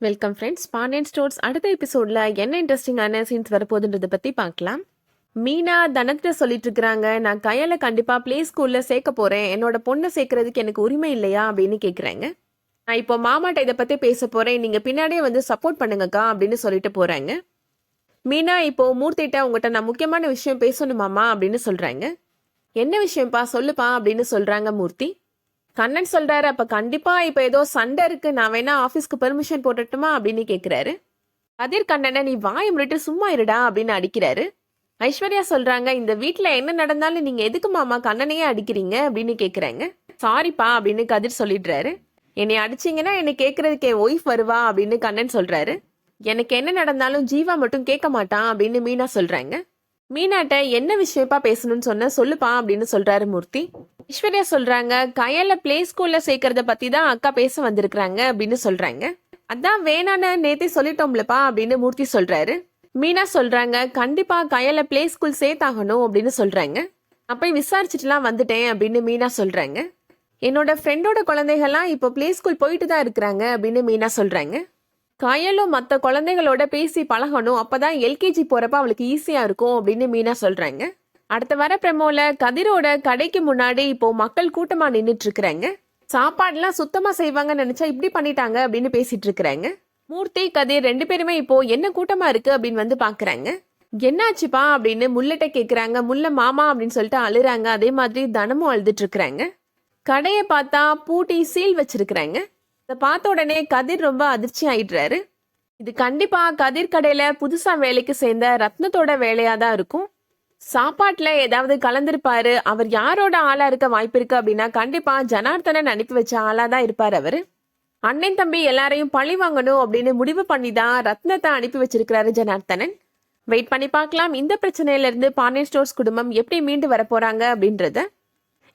Welcome friends Pandian stores அடுத்த எபிசோடில் என்ன இன்ட்ரெஸ்டிங்கான சீன்ஸ் வரப்போகுதுன்றதை பற்றி பார்க்கலாம். மீனா தனத்திட்ட சொல்லிட்டு இருக்கிறாங்க நான் கையால் கண்டிப்பாக ப்ளே ஸ்கூலில் சேர்க்க போகிறேன் என்னோட பொண்ணை சேர்க்கறதுக்கு எனக்கு உரிமை இல்லையா? அப்படின்னு கேட்குறாங்க நான் இப்போ மாமாட்ட இதை பற்றி பேச போகிறேன் நீங்கள் பின்னாடியே வந்து சப்போர்ட் பண்ணுங்கக்கா அப்படின்னு சொல்லிட்டு போகிறாங்க மீனா இப்போ மூர்த்திட்ட உங்கள்கிட்ட நான் முக்கியமான விஷயம் பேசணுமாமா அப்படின்னு சொல்கிறாங்க என்ன விஷயம்ப்பா? சொல்லுப்பா அப்படின்னு சொல்கிறாங்க மூர்த்தி. கண்ணன் சொல்றாரு அப்ப கண்டிப்பா இப்ப ஏதோ சண்டை இருக்கு நான் வேணா ஆபீஸ்க்கு பெர்மிஷன் போட்டுட்டுமா அப்படின்னு கேக்குறாரு. கதிர் கண்ணனை நீ வாயை முறிட்டு சும்மா இருடா அப்படின்னு அடிக்கிறாரு. ஐஸ்வர்யா சொல்றாங்க இந்த வீட்டில் என்ன நடந்தாலும் நீங்க எதுக்கு மாமா கண்ணனையே அடிக்கிறீங்க? அப்படின்னு கேக்குறாங்க. சாரிப்பா அப்படின்னு கதிர் சொல்லிடுறாரு. என்னை அடிச்சீங்கன்னா என்னை கேட்குறதுக்கு என் ஒய்ஃப் வருவா அப்படின்னு கண்ணன் சொல்றாரு. எனக்கு என்ன நடந்தாலும் ஜீவா மட்டும் கேட்க மாட்டான் அப்படின்னு மீனா சொல்றாங்க. மீனாட்ட என்ன விஷயப்பா பேசணும்னு சொன்ன? சொல்லுப்பா அப்படின்னு சொல்றாரு மூர்த்தி. ஐஸ்வர்யா சொல்றாங்க கையில பிளே ஸ்கூல்ல சேர்க்கறத பத்தி தான் அக்கா பேச வந்திருக்கிறாங்க அப்படின்னு சொல்றாங்க. அதான் வேணான்னு நேத்தே சொல்லிட்டோம்லப்பா அப்படின்னு மூர்த்தி சொல்றாரு. மீனா சொல்றாங்க கண்டிப்பா கையில பிளே ஸ்கூல் சேர்த்தாகணும் அப்படின்னு சொல்றாங்க. அப்போ விசாரிச்சுட்டுலாம் வந்துட்டேன் அப்படின்னு மீனா சொல்றாங்க. என்னோட ஃப்ரெண்டோட குழந்தைகள்லாம் இப்போ பிளே ஸ்கூல் போயிட்டு தான் இருக்கிறாங்க அப்படின்னு மீனா சொல்றாங்க. கயலும் மற்ற குழந்தைகளோட பேசி பழகணும். அப்பதான் எல்கேஜி போறப்ப அவளுக்கு ஈஸியா இருக்கும் அப்படின்னு மீனா சொல்றாங்க. அடுத்த வர பிரமோல கதிரோட கடைக்கு முன்னாடி இப்போ மக்கள் கூட்டமா நின்றுட்டு இருக்கிறாங்க சாப்பாடுலாம் சுத்தமா செய்வாங்கன்னு நினைச்சா இப்படி பண்ணிட்டாங்க அப்படின்னு பேசிட்டு இருக்கிறாங்க மூர்த்தி கதிர் ரெண்டு பேருமே இப்போ என்ன கூட்டமா இருக்கு அப்படின்னு வந்து பாக்குறாங்க. என்னாச்சுப்பா? அப்படின்னு முள்ளட்ட கேக்குறாங்க. முல்ல மாமா அப்படின்னு சொல்லிட்டு அழுறாங்க. அதே மாதிரி தனமும் அழுதுட்டு இருக்கிறாங்க கடையை பார்த்தா பூட்டி சீல் வச்சிருக்கிறாங்க. இதை பார்த்த உடனே கதிர் ரொம்ப அதிர்ச்சி ஆயிடுறாரு. இது கண்டிப்பா கதிர் கடையில புதுசா வேலைக்கு சேர்ந்த ரத்னத்தோட வேலையா தான் இருக்கும். சாப்பாட்டுல ஏதாவது கலந்திருப்பாரு அவர் யாரோட ஆளா இருக்க வாய்ப்பு இருக்கு அப்படின்னா கண்டிப்பா ஜனார்த்தனன் அனுப்பி வச்ச ஆளா தான் இருப்பார் அவரு. அண்ணன் தம்பி எல்லாரையும் பழி வாங்கணும் அப்படின்னு முடிவு பண்ணி தான் ரத்னத்தை அனுப்பி வச்சிருக்கிறாரு ஜனார்த்தனன். வெயிட் பண்ணி பார்க்கலாம். இந்த பிரச்சனையில இருந்து பாண்டியன் ஸ்டோர்ஸ் குடும்பம் எப்படி மீண்டு வர போறாங்க அப்படின்றத.